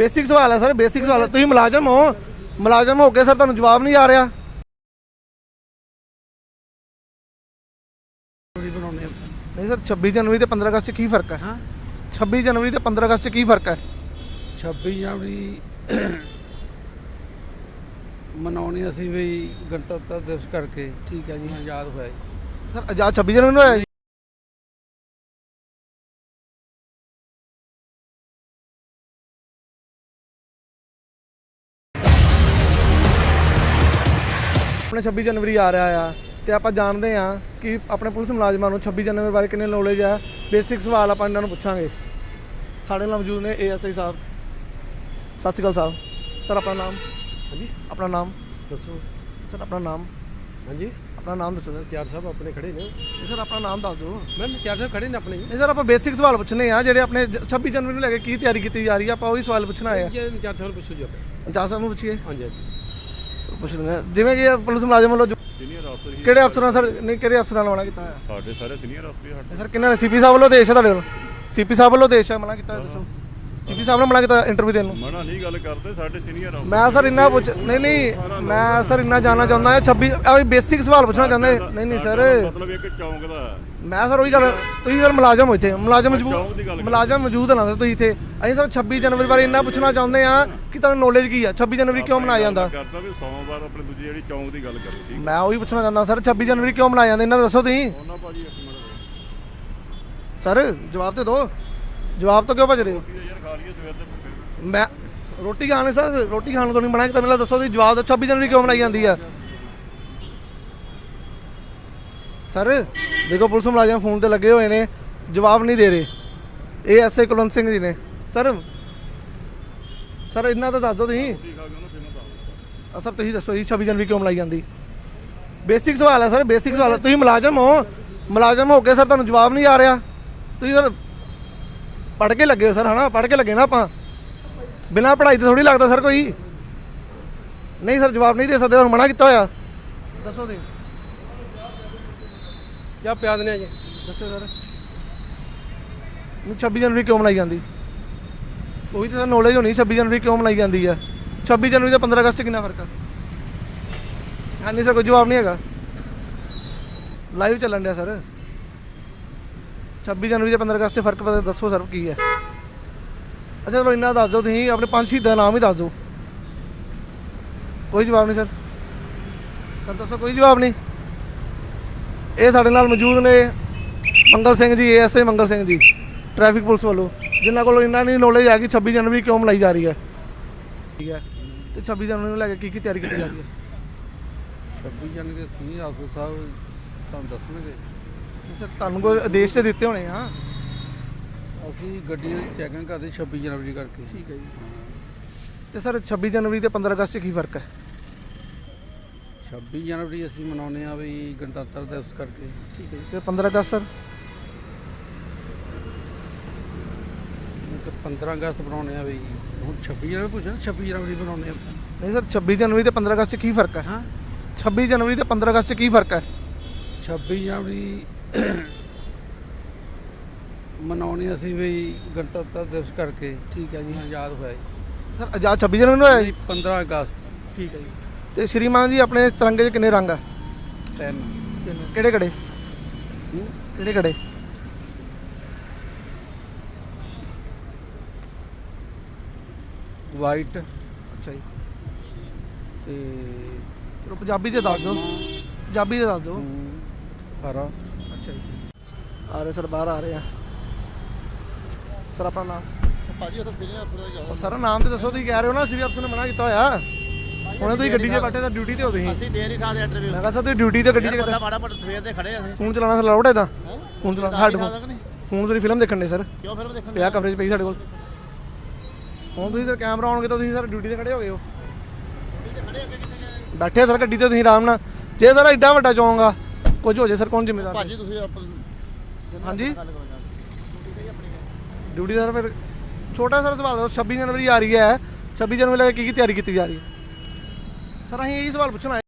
Basic ਸਵਾਲ ਹੈ sir basic ਸਵਾਲ ਹੈ। ਤੁਸੀਂ ਮੁਲਾਜ਼ਮ ਹੋ ਮੁਲਾਜ਼ਮ ਹੋ ਕੇ ਸਰ ਤੁਹਾਨੂੰ ਜਵਾਬ ਨਹੀਂ ਆ ਰਿਹਾ। ਨਹੀਂ ਸਰ 26 ਜਨਵਰੀ ਤੇ 15 ਅਗਸਤ 'ਚ ਕੀ ਫ਼ਰਕ ਹੈ? ਹਾਂ। 26 ਜਨਵਰੀ ਤੇ 15 ਅਗਸਤ 'ਚ ਕੀ ਫ਼ਰਕ ਹੈ? 26 ਜਨਵਰੀ ਮਨਾਉਣੀ ਅਸੀਂ ਵੀ ਗਣਤੰਤਰ ਦਿਵਸ ਕਰਕੇ ਠੀਕ ਹੈ ਜੀ। ਆਜ਼ਾਦ ਹੋਇਆ ਜੀ। ਸਰ ਆਜ਼ਾਦ 26 ਜਨਵਰੀ ਨੂੰ ਹੋਇਆ ਆਪਣੇ 26 ਜਨਵਰੀ ਆ ਰਿਹਾ ਆ ਤੇ ਆਪਾਂ ਜਾਣਦੇ ਆ ਕਿ ਆਪਣੇ ਪੁਲਿਸ ਮੁਲਾਜ਼ਮਾਂ ਨੂੰ 26 ਜਨਵਰੀ ਬਾਰੇ ਕਿੰਨੇ ਨੌਲੇਜ ਆ। ਬੇਸਿਕ ਸਵਾਲ ਆਪਾਂ ਇਹਨਾਂ ਨੂੰ ਪੁੱਛਾਂਗੇ। ਸਾਡੇ ਨਾਲ ਮੌਜੂਦ ਨੇ ਏਐਸਆਈ ਸਾਹਿਬ। ਸਤਿ ਸ਼੍ਰੀ ਅਕਾਲ ਸਾਹਿਬ। ਸਰ ਆਪਣਾ ਨਾਮ? ਹਾਂਜੀ। ਆਪਣਾ ਨਾਮ? ਦੱਸੋ। ਸਰ ਆਪਣਾ ਨਾਮ? ਹਾਂਜੀ। ਆਪਣਾ ਨਾਮ ਦੱਸੋ ਸਰ ਚਾਰ ਸਾਹਿਬ ਆਪਣੇ ਖੜੇ ਨੇ। ਸਰ ਆਪਣਾ ਨਾਮ ਦੱਸ ਦਿਓ। ਮੈਮ ਚਾਰ ਸਾਹਿਬ ਖੜੇ ਨੇ ਆਪਣੇ। ਨਹੀਂ ਸਰ ਆਪਾਂ ਬੇਸਿਕ ਸਵਾਲ ਪੁੱਛਣੇ ਆ ਜਿਹੜੇ ਆਪਣੇ ਜ- 26 ਜਨਵਰੀ ਨੂੰ ਲੈ ਕੇ ਕੀ ਤਿਆਰੀ ਕੀਤੀ ਜਾ ਰਹੀ ਆ ਆਪਾਂ ਉਹੀ ਸਵਾਲ ਪੁੱਛਣਾ ਆ। ਚਾਰ ਸਾਹਿਬ ਪੁੱਛੋ ਜੀ ਆਪਣੇ। ਜਾ ਸਾਹਿਬ ਨੂੰ ਪੁੱਛੀਏ। ਹਾਂਜੀ। ਪੁੱਛ ਲੈਂਦੇ। ਜਿਵੇਂ ਕਿ ਪੁਲਿਸ ਮੁਲਾਜ਼ਮ ਵੱਲੋਂ ਜੋ- ਸੀਨੀਅਰ ਅਫਸਰ ਹੀ ਕਿਹੜੇ ਅਫਸਰਾਂ ਸਰ ਨਹੀਂ ਕਿਹੜੇ ਅਫਸਰਾਂ ਨਾਲ ਮਨਾ ਕੀਤਾ ਹੈ ਸਾਡੇ ਸਾਰੇ ਸੀਨੀਅਰ ਅਫਸਰ ਹੀ ਸਾਡੇ ਸਰ ਕਿੰਨਾ ਸੀਪੀ ਸਾਹਿਬ ਵੱਲੋਂ ਦੇਸ਼ ਹੈ ਤੁਹਾਡੇ ਵੱਲੋਂ ਸੀਪੀ ਸਾਹਿਬ ਵੱਲੋਂ ਦੇਸ਼ ਹੈ ਮਨਾ ਕੀਤਾ ਦੱਸੋ। ਸੀਪੀ ਸਾਹਿਬ ਨੇ ਮਨਾ ਕੀਤਾ ਇੰਟਰਵਿਊ ਦੇਣ ਨੂੰ। ਮਨਾ ਨਹੀਂ ਗੱਲ ਕਰਦੇ ਸਾਡੇ ਸੀਨੀਅਰ ਅਫਸਰ ਮੈਂ ਸਰ ਇੰਨਾ ਪੁੱਛ ਨਹੀਂ ਨਹੀਂ ਮੈਂ ਸਰ ਇੰਨਾ ਜਾਣਨਾ ਚਾਹੁੰਦਾ ਹਾਂ 26 ਆ ਬੇਸਿਕ ਸਵਾਲ ਪੁੱਛਣਾ ਚਾਹੁੰਦੇ ਨਹੀਂ ਨਹੀਂ ਸਰ। ਮਤਲਬ ਇੱਕ ਚੌਂਕ ਦਾ। ਮੈਂ ਸਰ ਉਹੀ ਗੱਲ ਤੁਸੀਂ ਸਰ ਮੁਲਾਜ਼ਮ ਹੋ ਇੱਥੇ। ਮੁਲਾਜ਼ਮ ਦੀ ਮੌਜੂਦ। ਮੁਲਾਜ਼ਮ ਮੌਜੂਦ ਨਾ ਸਰ ਤੁਸੀਂ ਇੱਥੇ। ਅਸੀਂ ਸਰ 26 ਜਨਵਰੀ ਬਾਰੇ ਇੰਨਾ ਪੁੱਛਣਾ ਚਾਹੁੰਦੇ ਆ ਕਿ ਤੁਹਾਨੂੰ ਨੌਲੇਜ ਕੀ ਆ? 26 ਜਨਵਰੀ ਕਿਉਂ ਮਨਾਇਆ ਜਾਂਦਾ? ਕਰਦਾ ਵੀ ਸੋਮਵਾਰ ਆਪਣੇ ਦੂਜੀ ਜਿਹੜੀ ਚੌਂਕ ਦੀ ਗੱਲ ਕਰੋ ਠੀਕ? ਮੈਂ ਉਹੀ ਪੁੱਛਣਾ ਚਾਹੁੰਦਾ ਸਰ 26 ਜਨਵਰੀ ਕਿਉਂ ਮਨਾਇਆ ਜਾਂਦਾ? ਇਹਨਾਂ ਦਾ ਦੱਸੋ ਤੁਸੀਂ। ਸਰ ਜਵਾਬ ਤੇ ਦਿਓ। ਜਵਾਬ ਤੋਂ ਕਿਉਂ ਭੱਜ ਰਹੇ ਹੋ? ਮੈਂ ਰੋਟੀ ਖਾਣੇ ਸਰ ਰੋਟੀ ਖਾਣ ਤੋਂ ਨਹੀਂ ਮਨਾ ਕੀਤਾ। ਮੈਨੂੰ ਦੱਸੋ ਤੁਸੀਂ ਜਵਾਬ ਦਿਓ 26 ਜਨਵਰੀ ਕਿਉਂ ਮਨਾਈ ਜਾਂਦੀ ਆ? ਸਰ ਦੇਖੋ ਪੁਲਿਸ ਮੁਲਾਜ਼ਮ ਫੋਨ ਤੇ ਲੱਗੇ ਹੋਏ ਨੇ। ਜਵਾਬ ਨਹੀਂ ਦੇ ਰਹੇ। ਇਹ ਐਸਏ ਕੁਲਵੰਤ ਸਿੰਘ ਜੀ ਨੇ। ਸਰ ਸਰ ਇੰਨਾ ਤਾਂ ਦੱਸ ਦਿਓ ਤੁਸੀਂ। ਸਰ ਤੁਸੀਂ ਦੱਸੋ ਜੀ 26 ਜਨਵਰੀ ਕਿਉਂ ਮਨਾਈ ਜਾਂਦੀ? ਬੇਸਿਕ ਸਵਾਲ ਹੈ ਸਰ ਬੇਸਿਕ ਸਵਾਲ ਤੁਸੀਂ ਮੁਲਾਜ਼ਮ ਹੋ। ਮੁਲਾਜ਼ਮ ਹੋ ਕੇ ਸਰ ਤੁਹਾਨੂੰ ਜਵਾਬ ਨਹੀਂ ਆ ਰਿਹਾ। ਤੁਸੀਂ ਸਰ ਪੜ੍ਹ ਕੇ ਲੱਗੇ ਹੋ ਸਰ ਹਨਾ? ਪੜ੍ਹ ਕੇ ਲੱਗੇ ਨਾ ਆਪਾਂ? ਬਿਨਾਂ ਪੜ੍ਹਾਈ ਤੇ ਥੋੜੀ ਲੱਗਦਾ ਸਰ ਕੋਈ? ਨਹੀਂ ਸਰ ਜਵਾਬ ਨਹੀਂ ਦੇ ਸਕਦੇ ਹੁਣ ਮਨਾ ਕੀਤਾ ਹੋਇਆ। ਦੱਸੋ ਦੇ ਜਾਂ ਪਿਆ ਦਿੰਦੇ ਆ ਜੀ? ਦੱਸੋ ਸਰ। ਨਹੀਂ 26 ਜਨਵਰੀ ਕਿਉਂ ਮਨਾਈ ਜਾਂਦੀ? ਕੋਈ ਤਾਂ ਨੌਲੇਜ ਹੋਣੀ 26 ਜਨਵਰੀ ਕਿਉਂ ਮਨਾਈ ਜਾਂਦੀ ਆ? 26 ਜਨਵਰੀ ਤੇ 15 ਅਗਸਤ ਕਿੰਨਾ ਫ਼ਰਕ ਆ? ਹਾਂ ਨਹੀਂ ਸਰ ਕੋਈ ਜਵਾਬ ਨਹੀਂ ਹੈਗਾ। ਲਾਈਵ ਚੱਲਣ ਡਿਆ ਸਰ। 26 ਜਨਵਰੀ ਤੇ 15 ਅਗਸਤ 'ਚ ਫ਼ਰਕ ਪਤਾ ਦੱਸੋ ਸਰ ਕੀ ਹੈ। ਅੱਛਾ ਚਲੋ ਇੰਨਾ ਦੱਸ ਦਿਓ ਤੁਸੀਂ, ਆਪਣੇ ਪੰਜ ਸ਼ਹੀਦਾਂ ਦਾ ਨਾਮ ਹੀ ਦੱਸ ਦਿਓ। ਕੋਈ ਜਵਾਬ ਨਹੀਂ ਸਰ। ਸਰ ਦੱਸੋ ਕੋਈ ਜਵਾਬ ਨਹੀਂ। ਇਹ ਸਾਡੇ ਨਾਲ ਮੌਜੂਦ ਨੇ Mangal Singh ji ASA Mangal Singh ji traffic police ਵੱਲੋਂ, ਜਿਨ੍ਹਾਂ ਕੋਲ ਇਹਨਾਂ ਦੀ ਨੌਲੇਜ ਹੈ ਕਿ 26 ਜਨਵਰੀ ਕਿਉਂ ਮਨਾਈ ਜਾ ਰਹੀ ਹੈ। ਠੀਕ ਹੈ, ਤੇ 26 ਜਨਵਰੀ ਨੂੰ ਲੈ ਕੇ ਕੀ ਕੀ ਤਿਆਰੀ ਕੀਤੀ ਜਾ ਰਹੀ ਹੈ। 26 ਜਨਵਰੀ ਸੀਨੀਅਰ ਅਫਸਰ ਸਾਹਿਬ ਤੁਹਾਨੂੰ ਦੱਸਣਗੇ। ਸਰ ਤੁਹਾਨੂੰ ਕੋਈ ਆਦੇਸ਼ ਤੇ ਦਿੱਤੇ ਹੋਣੇ ਆ? ਅਸੀਂ ਗੱਡੀ ਦੀ ਚੈਕਿੰਗ ਕਰਦੇ 26 ਜਨਵਰੀ ਕਰਕੇ। ਠੀਕ ਹੈ ਜੀ। ਤੇ ਸਰ 26 ਜਨਵਰੀ ਤੇ 15 ਅਗਸਤ 'ਚ ਕੀ ਫ਼ਰਕ ਹੈ? 26 ਜਨਵਰੀ ਅਸੀਂ ਮਨਾਉਂਦੇ ਆ ਵੀ ਗਣਤੰਤਰ ਦਿਵਸ ਕਰਕੇ। ਠੀਕ ਹੈ ਤੇ 15 ਅਗਸਤ ਸਰ? ਤੇ 15 ਅਗਸਤ ਬਣਾਉਂਦੇ ਆ ਵੀ ਹੁਣ 26 ਜਨਵਰੀ ਪੁੱਛਣਾ 26 ਜਨਵਰੀ ਬਣਾਉਂਦੇ ਆ ਨਹੀਂ ਸਰ 26 ਜਨਵਰੀ ਤੇ 15 ਅਗਸਤ 'ਚ ਕੀ ਫ਼ਰਕ ਹੈ? ਹਾਂ। 26 ਜਨਵਰੀ ਤੇ 15 ਅਗਸਤ 'ਚ ਕੀ ਫ਼ਰਕ ਹੈ? 26 ਜਨਵਰੀ ਮਨਾਉਣੀ ਅਸੀਂ ਵੀ ਗਣਤੰਤਰ ਦਿਵਸ ਕਰਕੇ ਠੀਕ ਹੈ ਜੀ। ਆਜ਼ਾਦ ਹੋਇਆ ਜੀ। ਸਰ ਆਜ਼ਾਦ 26 ਜਨਵਰੀ ਨੂੰ ਹੋਇਆ ਜੀ? 15 ਅਗਸਤ। ਠੀਕ ਹੈ ਜੀ। ਤੇ ਸ਼੍ਰੀਮਾਨ ਜੀ ਆਪਣੇ ਤਿਰੰਗੇ 'ਚ ਕਿੰਨੇ ਰੰਗ ਆ? ਤਿੰਨ। ਕਿਹੜੇ ਕਿਹੜੇ? ਕਿਹੜੇ ਕਿਹੜੇ? ਵਾਈਟ। ਅੱਛਾ ਜੀ। ਤੇ ਚਲੋ ਪੰਜਾਬੀ 'ਚ ਦੱਸ ਦਿਓ। ਪੰਜਾਬੀ 'ਚ ਦੱਸ ਦਿਓ। ਹਰਾ। ਅੱਛਾ ਆ ਰਹੇ ਸਰ ਬਾਹਰ ਆ ਰਹੇ ਆ। ਸਰ ਆਪਣਾ ਨਾਮ? ਭਾਜੀ ਉਹ ਤਾਂ ਸੀਨੀਅਰ ਅਫਸਰ ਸਰ ਨਾਮ ਤੇ ਦੱਸੋ ਤੁਸੀਂ ਕਹਿ ਰਹੇ ਹੋ ਨਾ ਸ੍ਰੀ ਅਫਸਰ ਨੇ ਮਨਾ ਕੀਤਾ ਹੋਇਆ। ਹੁਣ ਤੁਸੀਂ ਗੱਡੀ 'ਚ ਬੈਠੇ ਤਾਂ ਡਿਊਟੀ ਤੇ ਹੋ ਤੁਸੀਂ। ਅਸੀਂ ਦੇ ਨਹੀਂ ਸਕਦੇ ਇੰਟਰਵਿਊ ਮੈਂ ਕਿਹਾ ਸਰ ਤੁਸੀਂ ਡਿਊਟੀ ਤੇ ਗੱਡੀ 'ਚ ਕਿੱਦਾਂ ਮਾੜਾ ਮੋਟਾ ਸਵੇਰ ਦੇ ਖੜੇ ਅਸੀਂ। ਫੋਨ ਚਲਾਉਣਾ ਸਰ ਲਾਉਡ ਹੈ? ਤਾਂ ਫੋਨ ਚਲਾਉਣਾ ਹੈਡਫੋਨ ਫੋਨ ਤੋਂ ਫਿਲਮ ਦੇਖਣ ਦੇ ਸਰ। ਕਿਉਂ ਫਿਲਮ ਦੇਖਣ ਪਿਆ ਕਵਰੇਜ ਪਈ ਸਾਡੇ ਕੋਲ। ਹੁਣ ਤੁਸੀਂ ਸਰ ਕੈਮਰਾ ਆਉਣਗੇ ਤਾਂ ਤੁਸੀਂ ਸਰ ਡਿਊਟੀ ਤੇ ਖੜੇ ਹੋ। ਗਏ ਹੋ ਬੈਠੇ ਸਰ ਗੱਡੀ ਤੇ ਤੁਸੀਂ ਆਰਾਮ ਨਾਲ। ਜੇ ਸਰ ਐਡਾ ਵੱਡਾ ਆ ਕੁਝ ਹੋ ਜੇ ਸਰ ਕੌਣ ਜ਼ਿੰਮੇਦਾਰ ਭਾਜੀ ਤੁਸੀਂ ਆਪਣ ਹਾਂਜੀ। ਗੱਲ ਕਰੋ ਯਾਰ ਡਿਊਟੀ ਸਰ ਫਿਰ ਛੋਟਾ ਸਰ ਸਵਾਲ ਦੱਸੋ 26 ਜਨਵਰੀ ਆ ਰਹੀ ਹੈ। 26 ਜਨਵਰੀ ਲੈ ਕੇ ਕੀ ਕੀ ਤਿਆਰੀ ਕੀਤੀ ਜਾ ਰਹੀ ਹੈ? ਸਰ ਅਸੀਂ ਇਹੀ ਸਵਾਲ ਪੁੱਛਣਾ